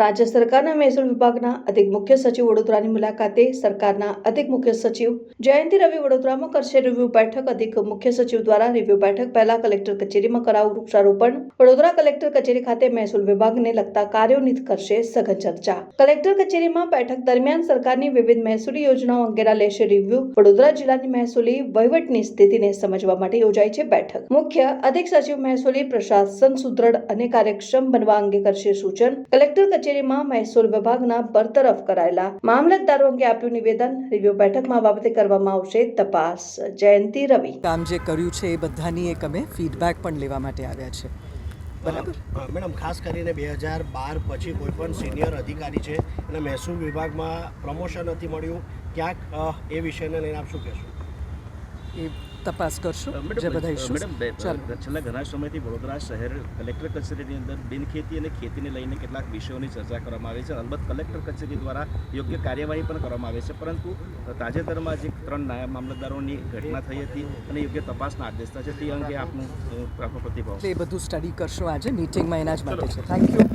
રાજ્ય સરકારના મહેસૂલ વિભાગના અધિક મુખ્ય સચિવ વડોદરાની મુલાકાતે સરકારના અધિક મુખ્ય સચિવ જયંતિ રવિ વડોદરામાં કરશે રિવ્યુ બેઠક. અધિક મુખ્ય સચિવ દ્વારા રિવ્યુ બેઠક પહેલા કલેક્ટર કચેરીમાં કરાવું વૃક્ષારોપણ. વડોદરા કલેક્ટર કચેરી ખાતે મહેસૂલ વિભાગને લગતા કાર્યોની કરશે સઘન ચર્ચા. કલેક્ટર કચેરીમાં બેઠક દરમિયાન સરકારની વિવિધ મહેસૂલી યોજનાઓ અંગેના લેશે રિવ્યુ વડોદરા જિલ્લાની મહેસૂલી વહીવટની સ્થિતિને સમજવા માટે યોજાઈ છે બેઠક. મુખ્ય અધિક સચિવ મહેસૂલી પ્રશાસન સુદૃઢ અને કાર્યક્ષમ બનવા અંગે કરશે સૂચન. કલેક્ટર કચેરીમાં મહેસૂલ વિભાગના બરતરફ કરાયેલા મામલતદારો અંગે આપ્યું નિવેદન. રિવ્યુ બેઠકમાં બાબતે કરવામાં આવશે તપાસ. જયંતિ રવિ. કામ જે કર્યું છે એ બધાની એક અમે ફીડબેક પણ લેવા માટે આવ્યા છે. બરાબર? મેડમ ખાસ કરીને બે હજાર બાર પછી કોઈ પણ સિનિયર અધિકારી છે અને મહેસૂલ વિભાગમાં પ્રમોશન નથી મળ્યું ક્યાંક એ વિષયને લઈને આપ શું કહેશો? એ તપાસ કરશું. જે બધા મેડમ છેલ્લા ઘણા સમયથી વડોદરા શહેર કલેક્ટર કચેરીની અંદર બિનખેતી અને ખેતીને લઈને કેટલાક વિષયોની ચર્ચા કરવામાં આવી છે. અલબત્ત કલેક્ટર કચેરી દ્વારા યોગ્ય કાર્યવાહી પણ કરવામાં આવે છે. પરંતુ તાજેતરમાં જે ત્રણ નાયબ મામલતદારોની ઘટના થઈ હતી અને યોગ્ય તપાસના આદેશ છે. તે અંગે આપનું આપનો પ્રતિભાવ. એ બધું સ્ટડી કરશું આજે. મિટિંગમાં એના જ માટે છે. Thank you